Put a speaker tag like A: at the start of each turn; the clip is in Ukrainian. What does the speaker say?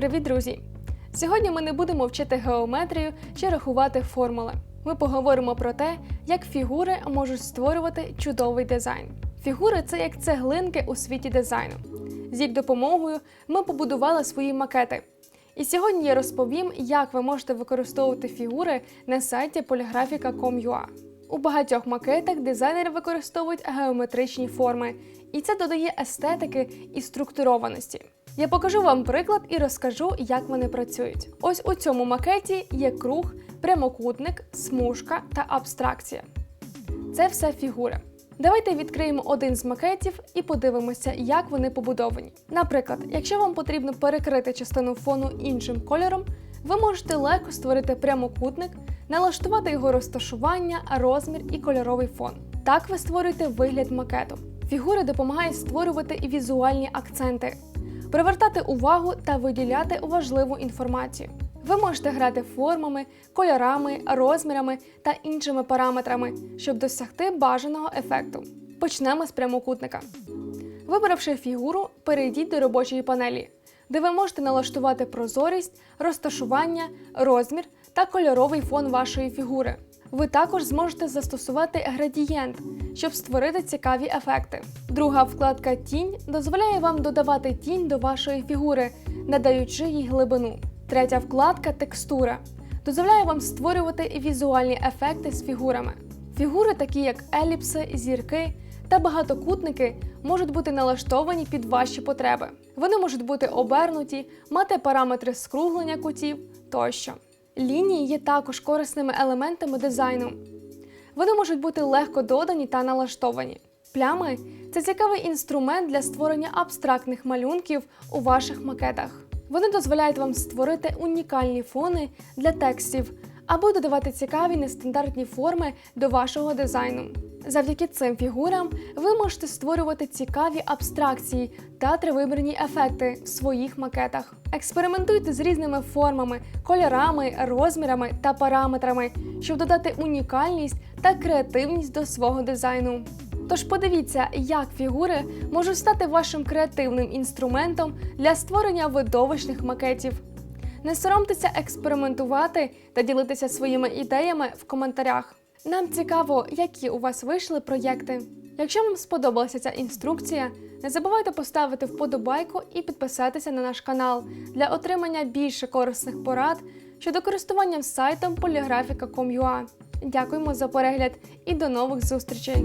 A: Привіт, друзі! Сьогодні ми не будемо вчити геометрію чи рахувати формули. Ми поговоримо про те, як фігури можуть створювати чудовий дизайн. Фігури це як цеглинки у світі дизайну. З їх допомогою ми побудували свої макети. І сьогодні я розповім, як ви можете використовувати фігури на сайті polygraphica.com.ua. У багатьох макетах дизайнери використовують геометричні форми, і це додає естетики і структурованості. Я покажу вам приклад і розкажу, як вони працюють. Ось у цьому макеті є круг, прямокутник, смужка та абстракція. Це все фігури. Давайте відкриємо один з макетів і подивимося, як вони побудовані. Наприклад, якщо вам потрібно перекрити частину фону іншим кольором, ви можете легко створити прямокутник, налаштувати його розташування, розмір і кольоровий фон. Так ви створюєте вигляд макету. Фігури допомагають створювати і візуальні акценти, привертати увагу та виділяти важливу інформацію. Ви можете грати формами, кольорами, розмірами та іншими параметрами, щоб досягти бажаного ефекту. Почнемо з прямокутника. Вибравши фігуру, перейдіть до робочої панелі, де ви можете налаштувати прозорість, розташування, розмір та кольоровий фон вашої фігури. Ви також зможете застосувати градієнт, щоб створити цікаві ефекти. Друга вкладка Тінь дозволяє вам додавати тінь до вашої фігури, надаючи їй глибину. Третя вкладка Текстура дозволяє вам створювати візуальні ефекти з фігурами. Фігури, такі як еліпси, зірки та багатокутники, можуть бути налаштовані під ваші потреби. Вони можуть бути обернуті, мати параметри скруглення кутів тощо. Лінії є також корисними елементами дизайну. Вони можуть бути легко додані та налаштовані. Плями це цікавий інструмент для створення абстрактних малюнків у ваших макетах. Вони дозволяють вам створити унікальні фони для текстів або додавати цікаві нестандартні форми до вашого дизайну. Завдяки цим фігурам ви можете створювати цікаві абстракції та тривимірні ефекти в своїх макетах. Експериментуйте з різними формами, кольорами, розмірами та параметрами, щоб додати унікальність та креативність до свого дизайну. Тож подивіться, як фігури можуть стати вашим креативним інструментом для створення видовищних макетів. Не соромтеся експериментувати та ділитися своїми ідеями в коментарях. Нам цікаво, які у вас вийшли проєкти. Якщо вам сподобалася ця інструкція, не забувайте поставити вподобайку і підписатися на наш канал для отримання більше корисних порад щодо користування сайтом polygraphica.com.ua. Дякуємо за перегляд і до нових зустрічей!